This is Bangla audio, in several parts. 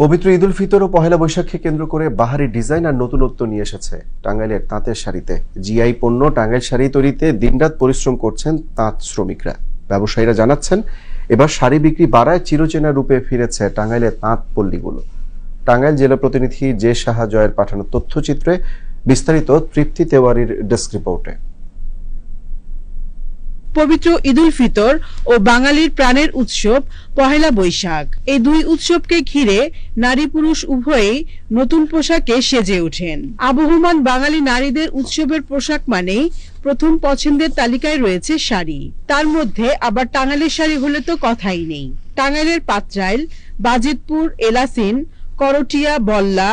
পবিত্র ঈদুল ফিতর ও পহেলা বৈশাখকে কেন্দ্র করে বাহারি ডিজাইন আর নতুনত্ব নিয়ে এসেছে। টাঙ্গাইলের তাঁতের শাড়িতে। জিআই পণ্য, টাঙ্গাইল শাড়ি তৈরিতে দিনরাত পরিশ্রম করছেন তাঁত শ্রমিকরা। ব্যবসায়ীরা জানাচ্ছেন, এবার শাড়ি বিক্রি বাড়ায় চিরচেনা রূপে ফিরেছে টাঙ্গাইলের তাঁত পল্লীগুলো। টাঙ্গাইল জেলা প্রতিনিধি জে সাহা জয়ের পাঠানো তথ্যচিত্রে বিস্তারিত তৃপ্তি তেওয়ারির ডেস্ক রিপোর্টে। পবিত্র ঈদুল ফিতর ও বাঙালির প্রাণের উৎসব পহেলা বৈশাখ। এই দুই উৎসবকে ঘিরে নারী পুরুষ উভয়েই নতুন পোশাকে সেজে ওঠেন। আবহমান বাঙালি নারীদের উৎসবের পোশাক মানেই প্রথম পছন্দের তালিকায় রয়েছে শাড়ি। তার মধ্যে আবার টাঙ্গাইলের শাড়ি হলে তো কথাই নেই। টাঙ্গাইলের পাত্রাইল বাজিতপুর, এলাসিন, করটিয়া, বল্লা,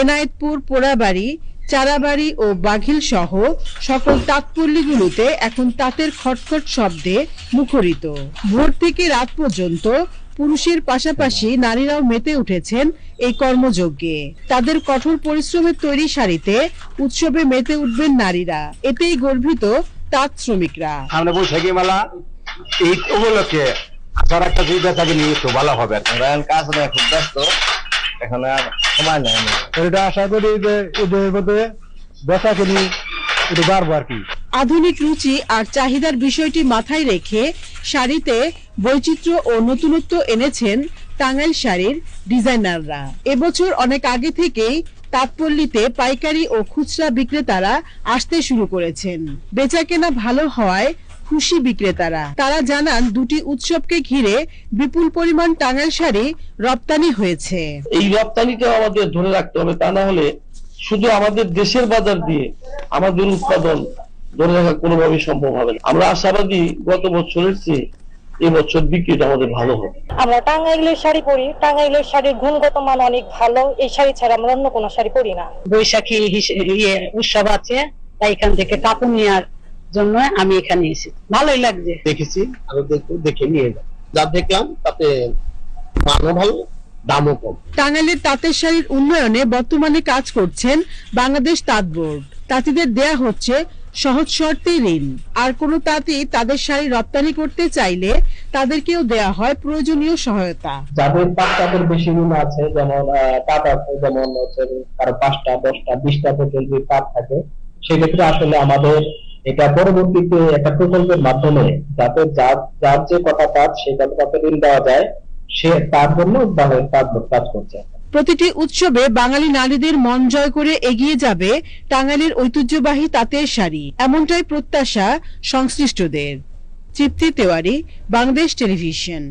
এনায়েতপুর, পোড়াবাড়ি চারাবাড়ি ও বাঘিল সহ সকল তাঁতপল্লীগুলোতে এখন তাঁতের খটখট শব্দে মুখরিত। ভোর থেকে রাত পর্যন্ত পুরুষের পাশাপাশি নারীরাও মেতে উঠেছেন এই কর্মযজ্ঞে। তাদের কঠোর পরিশ্রমের তৈরি শাড়িতে উৎসবে মেতে উঠবেন নারীরা। এতেই গর্বিত তাঁত শ্রমিকরা। সামনে বৈশাখী মেলা ঈদ উপলক্ষে আসার একটা দুই বেচাকে নিয়ে একটু ভালো হবে। আমরা কাজ খুব ব্যস্ত। এখন আর সময় নেই আমার। এটা আশা করি যে মধ্যে বেচা কিনি কি। আধুনিক রুচি আর চাহিদার বিষয়টি মাথায় রেখে শাড়িতে বৈচিত্র্য ও নতুনত্ব এনেছেন টাঙ্গাইল শাড়ির ডিজাইনাররা। এবছর অনেক আগে থেকেই তাঁতপল্লীতে পাইকারি ও খুচরা বিক্রেতারা আসতে শুরু করেছেন। বেচাকেনা ভালো হওয়ায় খুশি বিক্রেতারা। তারা জানান দুটি উৎসবকে ঘিরে বিপুল পরিমাণ টাঙ্গাইল শাড়ি রপ্তানি হয়েছে। এই রপ্তানিটাও আমাদের ধরে রাখতে হবে তা না হলে শুধু আমাদের দেশের বাজার দিয়ে আমাদের উৎপাদন ধরে রাখা কোনোভাবেই সম্ভব হবে না। আমরা আশাবাদী গত বছরের চেয়ে এবছর বিক্রিটা আমাদের ভালো হবে। আমরা টাঙ্গাইলের শাড়ি পরি টাঙ্গাইলের শাড়ির গুণগত মান অনেক ভালো এই শাড়ি ছাড়া আমরা অন্য কোনো শাড়ি পরি না। বৈশাখী হিসে- ইয়ে উৎসব আছে তাই এখান থেকে কাপড় নেওয়ার জন্য আমি এখানে এসেছি। ভালোই লাগছে। দেখেছি আরও দেখব দেখে নিয়ে যাব যা দেখলাম তাতে মানও ভালো দামও কম। টাঙ্গাইলের তাঁতের শাড়ির উন্নয়নে বর্তমানে কাজ করছেন বাংলাদেশ তাঁত বোর্ড। তাঁতিদের দেয়া হচ্ছে সহজ শর্তে ঋণ। আর কোনো তাঁতি তাদের শাড়ি রপ্তানি করতে চাইলে তাদেরকেও দেয়া হয় প্রয়োজনীয় সহায়তা। যাদের বাচ্চাদের বেশি গুণ আছে যেমন তাঁত আছে যেমন হচ্ছে কারও পাঁচটা দশটা বিশটা পর্যন্ত তাঁত থাকে সেক্ষেত্রে আসলে আমাদের এটা পরবর্তীতে একটা প্রকল্পের মাধ্যমে যাতে যার যার যে কথা তাঁত সেই কথা তাতে ঋণ দেওয়া যায়, সে তার জন্য বোর্ড কাজ করছে। প্রতিটি উৎসবে বাঙালি নারীদের মন জয় করে এগিয়ে যাবে টাঙ্গাইলের ঐতিহ্যবাহী তাঁতের শাড়ি। এমনটাই প্রত্যাশা সংশ্লিষ্টদের। তৃপ্তি তেওয়ারি, বাংলাদেশ টেলিভিশন।